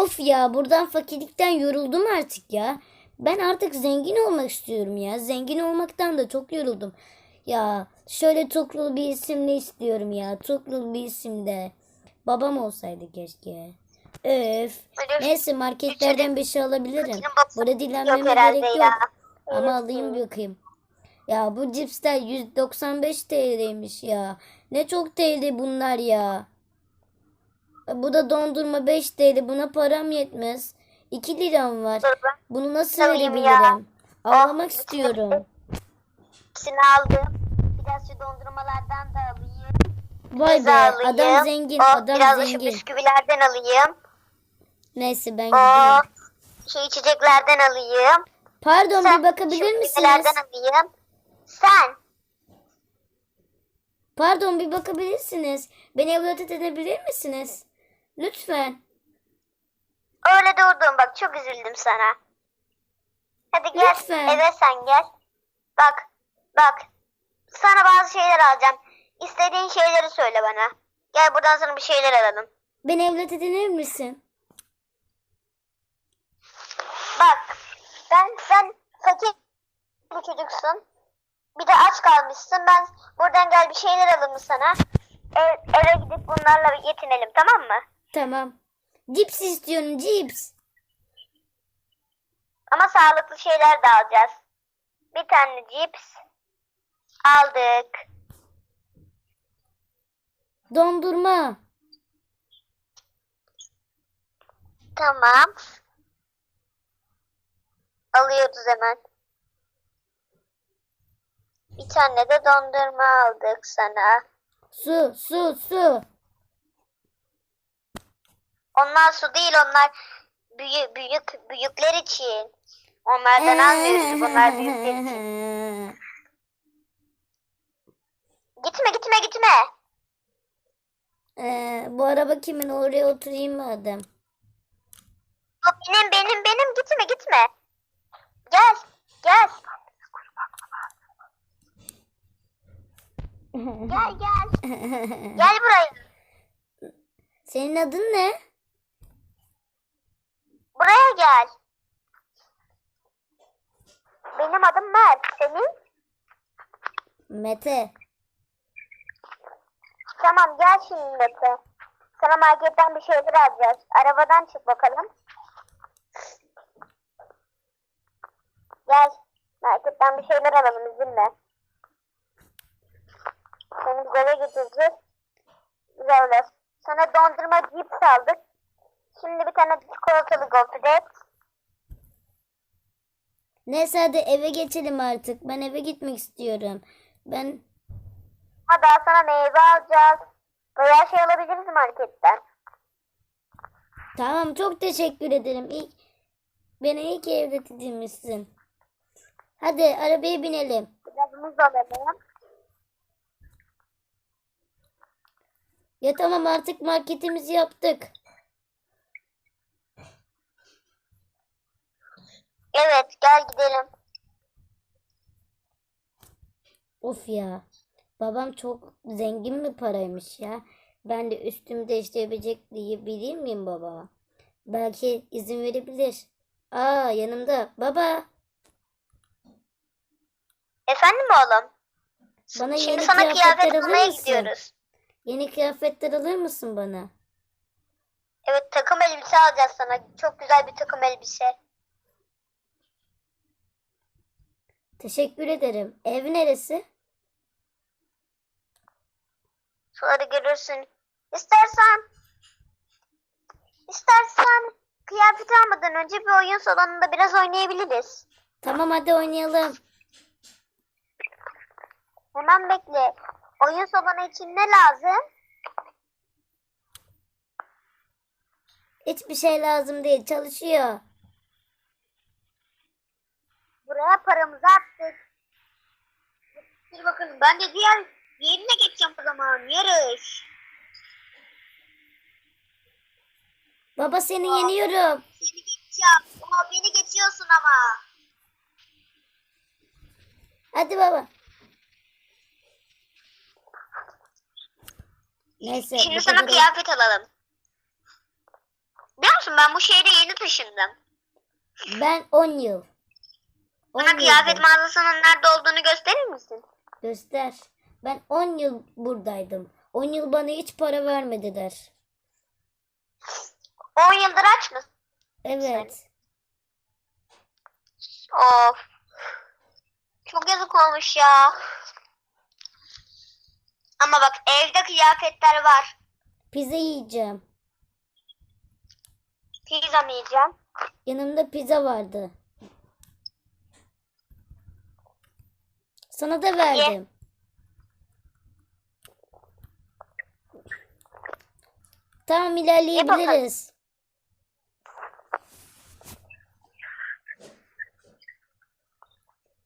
Of ya buradan fakirlikten yoruldum artık ya. Ben artık zengin olmak istiyorum ya. Zengin olmaktan da çok yoruldum. Ya şöyle Tuklul bir isimli istiyorum ya. Tuklul bir isimde. Babam olsaydı keşke. Öf. Öyle Neyse marketlerden bir şey alabilirim. Burada dilenmeme gerek ya. yok. Ama alayım bir bakayım. Ya bu cipsler 195 TL'ymiş ya. Ne çok TL bunlar ya. Bu da dondurma 5 TL. Buna param yetmez. 2 liram var. Bunu nasıl Alayım ya. verebilirim? Ağlamak bütün istiyorum. hepsini aldım. Biraz şu dondurmalardan da alayım. Vay be alayım. adam zengin. Oh, Adam biraz da şu zengin. bisküvilerden alayım. Neyse ben Oh, gidiyorum. şu içeceklerden alayım. Pardon Sen bir bakabilir misiniz? alayım. Sen Pardon bir bakabilirsiniz. Beni evlat edebilir misiniz? Lütfen. öyle durdun bak çok üzüldüm sana. Hadi gel Lütfen. eve sen gel. Bak bak sana bazı şeyler alacağım. İstediğin şeyleri söyle bana. Gel buradan sana bir şeyler alalım. Beni evlat edinir misin? Bak ben sen fakir bir çocuksun. Bir de aç kalmışsın. Ben buradan gel bir şeyler alayım sana. Ev, eve gidip bunlarla yetinelim tamam mı? Tamam. Cips istiyorum cips. Ama sağlıklı şeyler de alacağız. Bir tane cips aldık. Dondurma. Tamam. Alıyoruz hemen. Bir tane de dondurma aldık sana. Su su su. Onlar su değil onlar büyük büyük büyükler için. Onlardan almıyoruz bunlar büyükler için. Gitme gitme gitme. Ee, bu araba kimin oraya oturayım madem. O benim benim benim gitme gitme. Gel gel. Gel gel. Gel buraya. Senin adın ne? Buraya gel. Benim adım Mert. Senin? Mete. Tamam gel şimdi Mete. Sana marketten bir şeyler alacağız. Arabadan çık bakalım. Gel. Marketten bir şeyler alalım üzülme. Seni biz eve getireceğiz. Güzel olur. Sana dondurma cips aldık. Şimdi bir tane çikolatalı gofret. Neyse hadi eve geçelim artık. Ben eve gitmek istiyorum. Ben Ama daha sana meyve alacağız. Bayağı şey alabiliriz marketten. tamam çok teşekkür ederim. İlk beni iyi ki evlat edinmişsin. Hadi arabaya binelim. Biraz muz alalım. Ya tamam artık marketimizi yaptık. Evet gel gidelim. Of ya. Babam çok zengin bir paraymış ya. Ben de üstümü değiştirebilecek diye bilir miyim baba? Belki izin verebilir. Aa yanımda. Baba. Efendim oğlum? Bana Şimdi yeni sana kıyafet alır almaya mısın? gidiyoruz. Yeni kıyafetler alır mısın bana? Evet takım elbise alacağız sana. Çok güzel bir takım elbise. Teşekkür ederim. Ev neresi? Şunları görürsün. İstersen istersen kıyafet almadan önce bir oyun salonunda biraz oynayabiliriz. Tamam hadi oynayalım. Hemen bekle. Oyun salonu için ne lazım? Hiçbir şey lazım değil. Çalışıyor. Buraya paramızı attık. Dur bakalım ben de diğer yerine geçeceğim o zaman. Yarış. Baba seni yeniyorum. Seni geçeceğim. Ama beni geçiyorsun ama. Hadi baba. Neyse. Şimdi sana kadar- kıyafet alalım. Biliyor musun Ben bu şehre yeni taşındım. Ben 10 yıl. 10 Bana kıyafet yıldır. mağazasının nerede olduğunu gösterir misin? Göster. Ben 10 yıl buradaydım. 10 yıl bana hiç para vermediler. 10 yıldır aç mısın? Evet. Of. Çok yazık olmuş ya. Ama bak evde kıyafetler var. Pizza yiyeceğim. Pizza mı yiyeceğim? Yanımda pizza vardı. Sana da verdim. Tamam ilerleyebiliriz.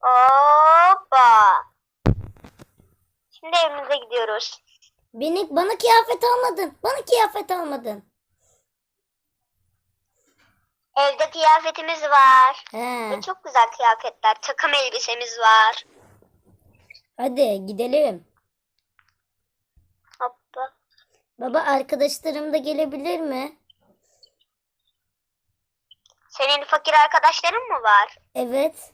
Hoppa. Şimdi evimize gidiyoruz. Beni bana kıyafet almadın. Bana kıyafet almadın. Evde kıyafetimiz var. He. Ve çok güzel kıyafetler. Takım elbisemiz var. Hadi gidelim. Hoppa. Baba arkadaşlarım da gelebilir mi? Senin fakir arkadaşların mı var? Evet.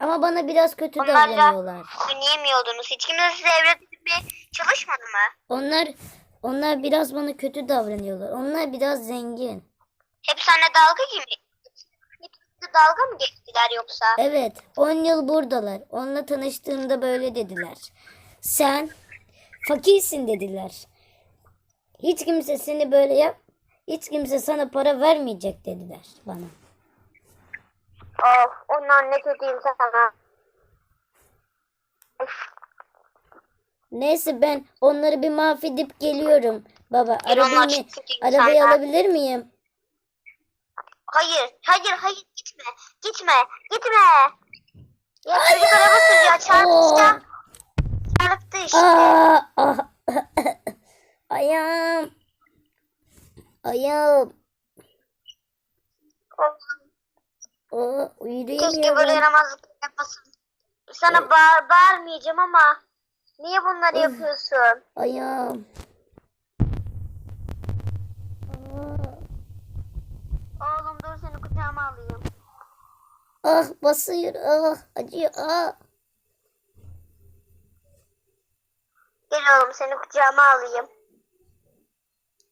Ama bana biraz kötü Onlarla davranıyorlar. oynayamıyordunuz. Hiç kimse size evlat edinmeye çalışmadı mı? Onlar onlar biraz bana kötü davranıyorlar. Onlar biraz zengin. Hep seninle dalga gibi. Dalga mı geçtiler yoksa? Evet, 10 yıl buradalar. Onunla tanıştığımda böyle dediler. Sen fakirsin dediler. Hiç kimse seni böyle yap, hiç kimse sana para vermeyecek dediler bana. Of, onlar ne kötüyüm sana. Neyse ben onları bir mahvedip geliyorum. Baba, arabayı, arabayı alabilir miyim? Hayır, hayır, hayır gitme. Gitme, gitme. Ya çocuk araba sürüyor. Çarpacağım. Çarptı işte. Ayağım. Ayağım. Aa, Keşke böyle yürüyemiyorum. yaramazlık yapmasın. Sana bağır, bağırmayacağım ama niye bunları yapıyorsun? Ayağım. Oğlum dur seni kucağıma alayım. Ah basıyor. Ah acıyor. Ah. Gel oğlum seni kucağıma alayım.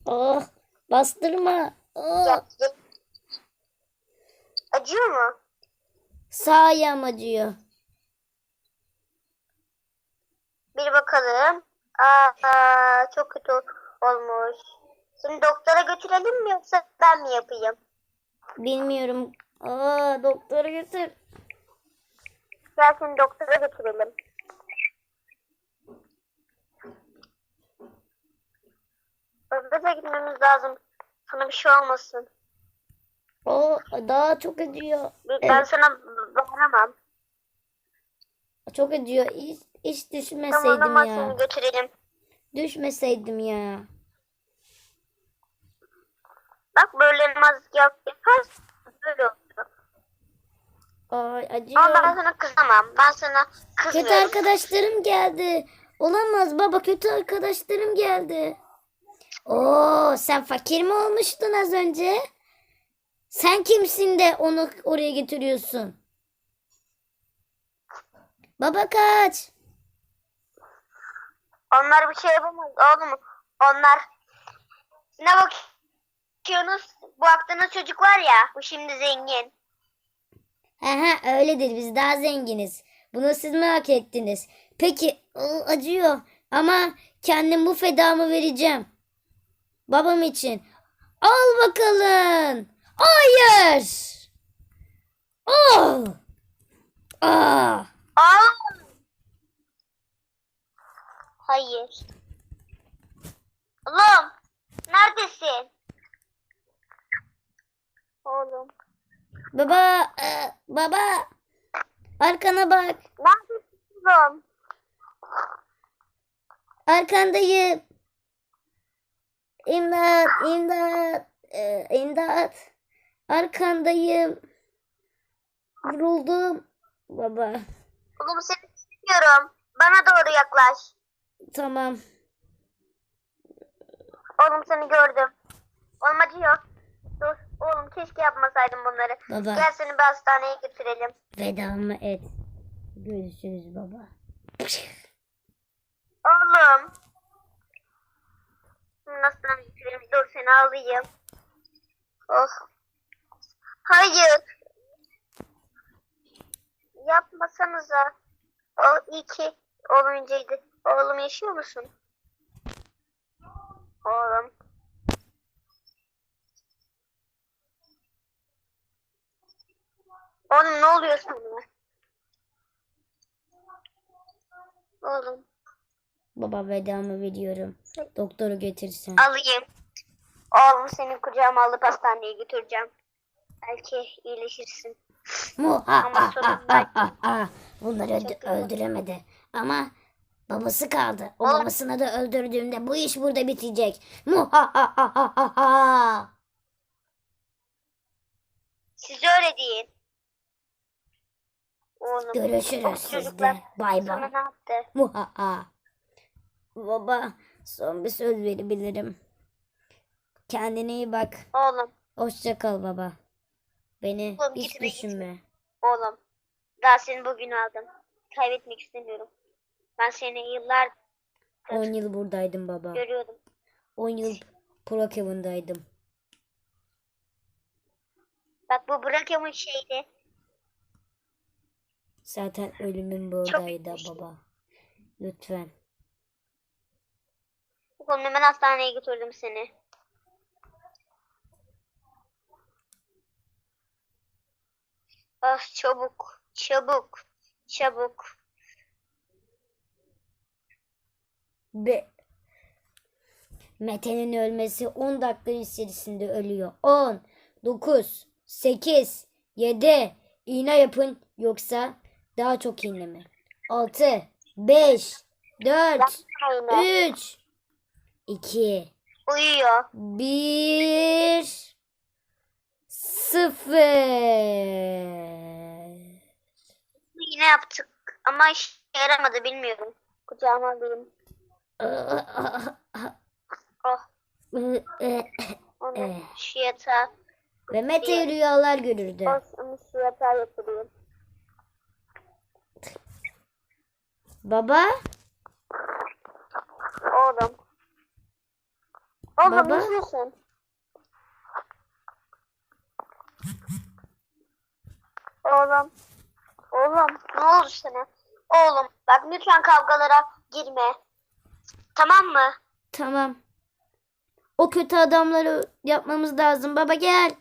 Ah bastırma. Ah. Gel, gel. Acıyor mu? Sağ ayağım acıyor. Bir bakalım. Aa, çok kötü olmuş. Şimdi doktora götürelim mi yoksa ben mi yapayım? Bilmiyorum. Aa doktora götür. Gel seni doktora götürelim. Hızlıca gitmemiz lazım. Sana bir şey olmasın. Oh daha çok acıyor. Ben Evet, sana bağıramam. çok acıyor. Hiç, hiç Tamam düşmeseydim ama ya. seni götürelim. Düşmeseydim ya. Bak böyle yaramazlık yap yaparsın. Böyle olur. Ay Ama ben acıyor. sana kızamam. Ben sana Kötü kızmıyorum. arkadaşlarım geldi. Olamaz baba kötü arkadaşlarım geldi. Oo sen fakir mi olmuştun az önce? Sen kimsin de onu oraya getiriyorsun? Baba kaç. Onlar bir şey yapamaz oğlum. Onlar ne bakıyorsunuz? Bu baktığınız çocuk var ya. Bu şimdi zengin. Aha öyledir biz daha zenginiz. Bunu siz mi hak ettiniz? Peki acıyor ama kendim bu fedamı vereceğim. Babam için. Al bakalım. Hayır. Oh. Ah. Aa! Hayır. Oğlum neredesin? Oğlum. Baba, e, baba. Arkana bak. Neredesin oğlum? Arkandayım. İmdat, imdat, e, imdat. Arkandayım. Vuruldum. Baba, Oğlum seni istiyorum. Bana doğru yaklaş. tamam. Oğlum seni gördüm. Oğlum acıyor. Oğlum keşke yapmasaydım bunları. Baba. Gel seni bir hastaneye götürelim. Vedamı et. Görüşürüz baba. Oğlum. Nasıl götürelim? Dur seni alayım. Oh. Hayır. Yapmasanıza. O iyi ki oğlum inceydi. Oğlum yaşıyor musun? Oğlum. Oğlum ne oluyor sana? Oğlum. Baba vedamı veriyorum. Doktoru getirsen. Alayım. Oğlum seni kucağıma alıp hastaneye götüreceğim. Belki iyileşirsin. Mu ha Ama ha sorun. Bunları öldü- öldüremedi. Ama babası kaldı. O Oğlum. babasını da öldürdüğümde bu iş burada bitecek. Mu ha ha ha ha ha ha. Siz öyle deyin. Oğlum. Görüşürüz sizde. Bay bay. ne yaptı? Mu ha ha. Baba son bir söz verebilirim. Kendine iyi bak. Oğlum. Hoşça kal baba. Beni Oğlum, hiç gitme, gitme. düşünme. Oğlum. Daha seni bugün aldım. Kaybetmek istemiyorum. Ben seni yıllar 10 yıl buradaydım baba. görüyordum. 10 yıl Pro Kevin'daydım. Bak bu bırakımın şeydi. Zaten ölümüm buradaydı baba. Lütfen. Oğlum hemen hastaneye götürdüm seni. Ah çabuk. Çabuk. Çabuk. Be Mete'nin ölmesi 10 dakika içerisinde ölüyor. 10, 9, 8, 7, iğne yapın yoksa daha çok iğne mi? 6, 5, 4, Aynen. 3, 2, Uyuyor. 1, 0. Yine yaptık ama işe yaramadı bilmiyorum. Kucağıma alayım. Oh onu şu yatağa. Ve Mete rüyalar görürdü. Onu şu yatağa yatırayım. Baba, Oğlum. Oğlum Baba? ne yapıyorsun? Oğlum. Oğlum ne oldu sana? Oğlum bak lütfen kavgalara girme. Tamam mı? tamam. O kötü adamları yapmamız lazım. Baba gel.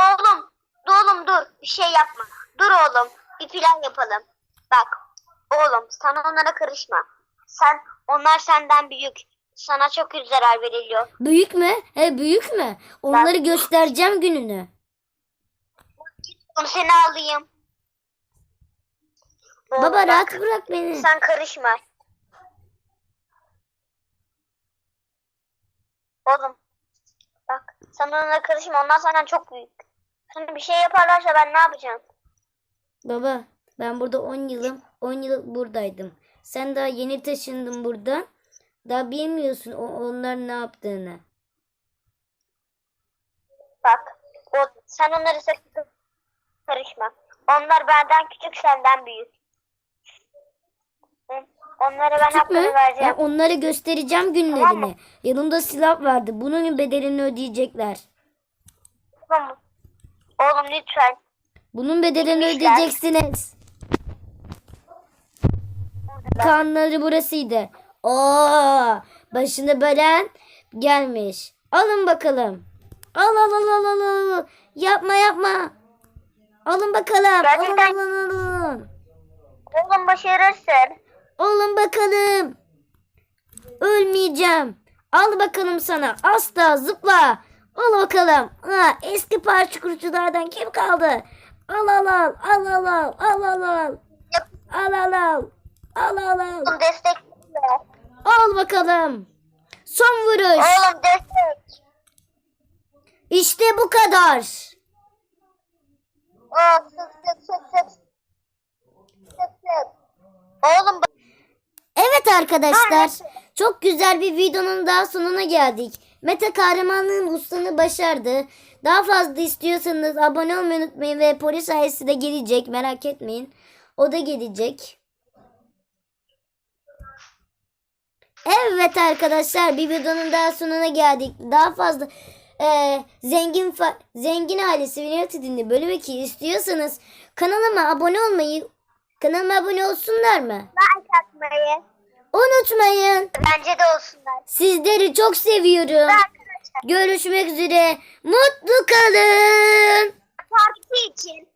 Oğlum. Oğlum dur. Bir şey yapma. Dur oğlum. Bir plan yapalım. Bak. Oğlum sen onlara karışma. Sen onlar senden büyük. Sana çok büyük zarar veriliyor. Büyük mü? He büyük mü? Onları göstereceğim gününü. Oğlum seni alayım. Oğlum Baba bak, rahat bırak beni. Sen karışma. Oğlum. Bak sen onlara karışma. Onlar senden çok büyük. Sana bir şey yaparlarsa ben ne yapacağım? Baba ben burada 10 yılım. 10 yıl buradaydım. Sen daha yeni taşındın buradan. Daha bilmiyorsun o, onların ne yaptığını. Bak. O, sen onlara sakın karışma. Onlar benden küçük senden büyük. Onlara ben Küçük mü? vereceğim. Ben onlara göstereceğim günlerini. Tamam? Yanımda silah vardı. Bunun bedelini ödeyecekler. Tamam? Oğlum lütfen. Bunun bedelini Gitmişler. ödeyeceksiniz. Kanları burasıydı. Oo, başını bölen gelmiş. Alın bakalım. Al al al al al al. Yapma yapma. Alın bakalım. Alın Gerçekten- alın alın. Oğlum başarırsın. Alın bakalım. Ölmeyeceğim. Al bakalım sana. Asla zıpla. Al bakalım. Ha, eski parça kuruculardan kim kaldı? Al al al. Al al al. Al al al. Al al al. Al al al. Oğlum destek. ver. Al bakalım. Son vuruş. Oğlum destek. İşte bu kadar. Aa, sık sık sık sık. Sık sık. Oğlum Evet arkadaşlar. Çok güzel bir videonun daha sonuna geldik. Meta kahramanlığın ustaны başardı. Daha fazla istiyorsanız abone olmayı unutmayın ve polis ailesi de gelecek. Merak etmeyin. O da gelecek. Evet arkadaşlar bir videonun daha sonuna geldik. Daha fazla eee, zengin zengin ailesi Vinatidin'i bölüm 2 istiyorsanız kanalıma abone olmayı kanalıma abone olsunlar mı? Like atmayı. Unutmayın. Bence de olsunlar. Sizleri çok seviyorum. Görüşmek üzere. Mutlu kalın. parti için